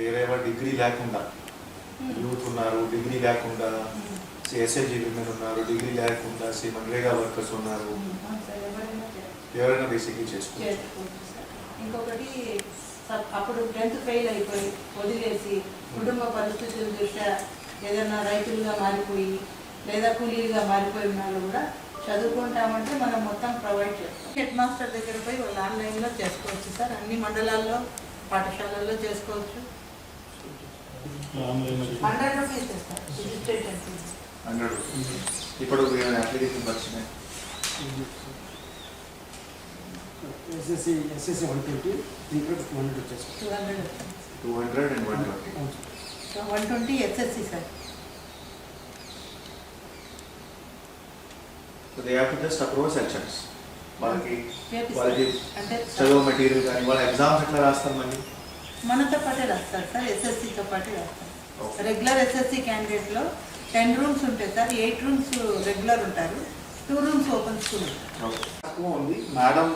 వేరేవా degree లేకుండా youth ఉన్నారు degree లేకుండా ఎస్ఎస్జి విమెన్ ఉన్నారు డిగ్రీ లేకుండా సి మన్రేగా వర్కర్స్ ఉన్నారు. ఎవరైనా బేసిక్లీ చేసుకోవచ్చు. ఇంకొకటి అప్పుడు టెన్త్ ఫెయిల్ అయిపోయి వదిలేసి కుటుంబ పరిస్థితుల దృష్ట్యా ఏదైనా రైతులుగా మారిపోయి లేదా కూలీలుగా మారిపోయి ఉన్న వాళ్ళు కూడా చదువుకుంటామంటే మనం మొత్తం ప్రొవైడ్ చేస్తాం. హెడ్ మాస్టర్ దగ్గర పోయి వాళ్ళు ఆన్లైన్లో చేసుకోవచ్చు సార్. అన్ని మండలాల్లో పాఠశాలల్లో చేసుకోవచ్చు. హండ్రెడ్ రూపీస్ హండ్రెడ్ ఇప్పుడు అప్లికేషన్ వచ్చినాయి ఎస్ఎస్సి ఎస్ఎస్సి వన్ ట్వంటీ దీంట్లో టూ హండ్రెడ్ వచ్చేసి two hundred two hundred and one twenty. One twenty SSC sir. So they have to just approve sections వాళ్ళకి వాళ్ళకి చదువు మెటీరియల్ కానీ వాళ్ళ ఎగ్జామ్స్ ఎట్లా రాస్తారు మళ్ళీ? మనతో పాటే రాస్తారు సార్ ఎస్ఎస్సితో పాటే రాస్తారు. రెగ్యులర్ ఎస్ఎస్సి క్యాండిడేట్లో టెన్ రూమ్స్ ఉంటాయి సార్ ఎయిట్ రూమ్స్ రెగ్యులర్ ఉంటారు టూ రూమ్స్ ఓపెన్ స్కూల్ ఉంటారు తక్కువ ఉంది. మేడం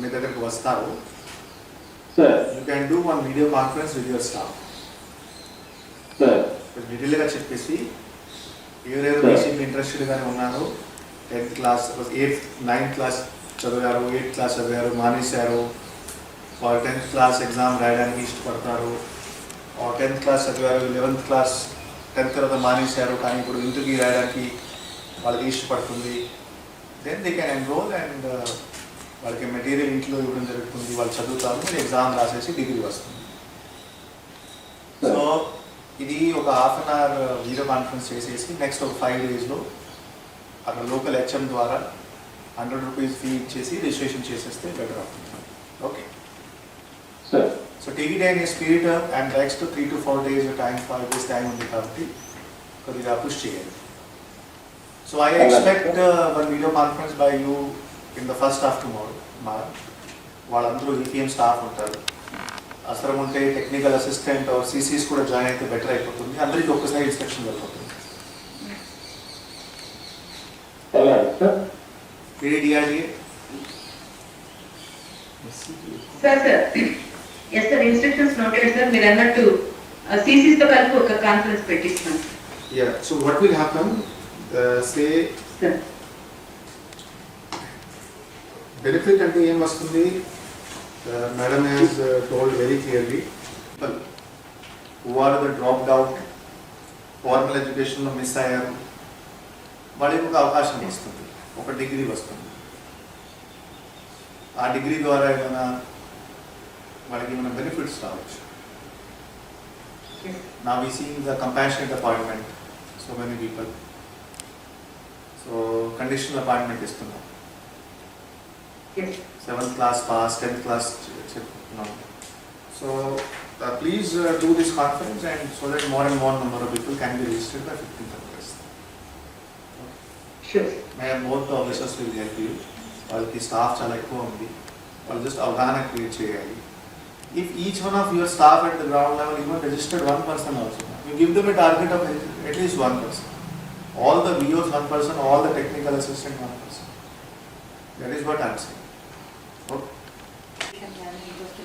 మీ దగ్గరకు వస్తారు. Sir you can do one video conference with your staff sir డీటెయిల్గా చెప్పేసి ఎవరెవరు. బేసిక్ ఇంట్రెస్టెడ్గానే ఉన్నారు tenth class eighth ninth class చదివారు ఎయిత్ క్లాస్ చదివారు మానేశారు వాళ్ళు టెన్త్ క్లాస్ ఎగ్జామ్ రాయడానికి ఇష్టపడతారు. టెన్త్ క్లాస్ చదివారు లెవెన్త్ క్లాస్ టెన్త్ తర్వాత మానేశారు కానీ ఇప్పుడు ఇంటర్వ్యూ రాయడానికి వాళ్ళకి ఇష్టపడుతుంది. Then they can enrol and వాళ్ళకి మెటీరియల్ ఇంట్లో ఇవ్వడం జరుగుతుంది. వాళ్ళు చదువుతారు మీరు ఎగ్జామ్ రాసేసి డిగ్రీ వస్తుంది. సో ఇది ఒక half an hour video conference చేసేసి నెక్స్ట్ ఒక ఫైవ్ డేస్లో అక్కడ లోకల్ హెచ్ఎం ద్వారా హండ్రెడ్ రూపీస్ ఫీ ఇచ్చేసి రిజిస్ట్రేషన్ చేసేస్తే బెటర్ అవుతుంది. Okay so TV speed and next three to four days time five days time ఉంది కాబట్టి కొద్దిగా పుష్ చేయాలి so I expect one video conference by you in the first half tomorrow మా వాళ్ళందరూ EPM staff ఉంటారు. అవసరం ఉంటే టెక్నికల్ అసిస్టెంట్ ఆర్ సీసీస్ కూడా జాయిన్ అయితే బెటర్ అయిపోతుంది. అందరికీ ఒక్కసారి ఇన్స్పెక్షన్ వెళ్ళిపోతుంది AD DRDA sir sir yes sir instructions noted sir మీరు అన్నట్టు సీసీస్తో కలిపి ఒక conference పెట్టిస్తున్నాం yeah so what will happen say benefit అంటే ఏం వస్తుంది? Madam has told very clearly the drop out formal ఎడ్యుకేషన్లో మిస్ అయ్యారు వాళ్ళకి ఒక అవకాశం వస్తుంది ఒక డిగ్రీ వస్తుంది. ఆ డిగ్రీ ద్వారా ఏమైనా వాళ్ళకి ఏమైనా బెనిఫిట్స్ రావచ్చు. నా we seeing the compassionate appointment so many people so conditional appointment ఇస్తున్నాం. Seventh class pass tenth class చెప్తున్నాం so please do this conference and so that more and more number of people can be registered by fifteenth August may both officers will help you వాళ్ళకి staff చాలా ఎక్కువ ఉంది. వాళ్ళు just అవగాహన create చేయాలి. If each one of your staff at the ground level even registered one person also, you give them a target of at one person all the the one person person, all technical technical one person person. That is what saying okay interest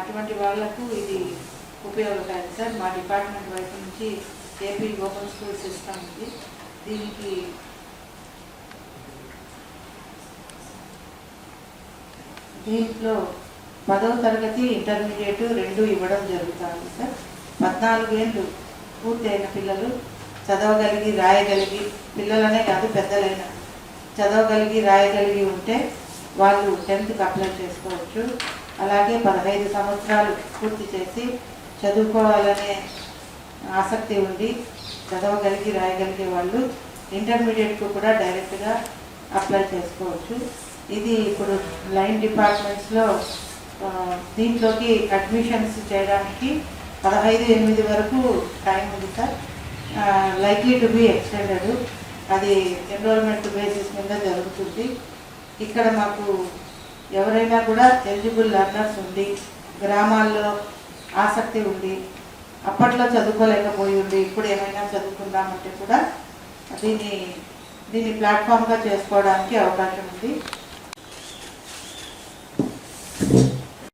అటువంటి వాళ్ళకు ఇది ఉపయోగకారి sir. మా department వైపు నుంచి AP open school system ఉంది దీనికి దీంట్లో పదవ తరగతి ఇంటర్మీడియట్ రెండు ఇవ్వడం జరుగుతుంది సార్. పద్నాలుగేళ్ళు పూర్తయిన పిల్లలు చదవగలిగి రాయగలిగి పిల్లలనే కాదు పెద్దలైన చదవగలిగి రాయగలిగి ఉంటే వాళ్ళు టెన్త్కి అప్లై చేసుకోవచ్చు. అలాగే పదహైదు సంవత్సరాలు పూర్తి చేసి చదువుకోవాలనే ఆసక్తి ఉండి చదవగలిగి రాయగలిగే వాళ్ళు ఇంటర్మీడియట్కు కూడా డైరెక్ట్గా అప్లై చేసుకోవచ్చు. ఇది ఇప్పుడు లైన్ డిపార్ట్మెంట్స్లో దీంట్లోకి అడ్మిషన్స్ చేయడానికి పదహైదు ఎనిమిది వరకు టైం ఉంది sir. Likely to be extended అది ఎన్రోల్మెంట్ బేసిస్ మీద జరుగుతుంది. ఇక్కడ మాకు ఎవరైనా కూడా ఎలిజిబుల్ లర్నర్స్ ఉండి గ్రామాల్లో ఆసక్తి ఉండి అప్పట్లో చదువుకోలేకపోయి ఉండి ఇప్పుడు ఏమైనా చదువుకుందామంటే కూడా దీన్ని దీన్ని ప్లాట్ఫామ్గా చేసుకోవడానికి అవకాశం ఉంది.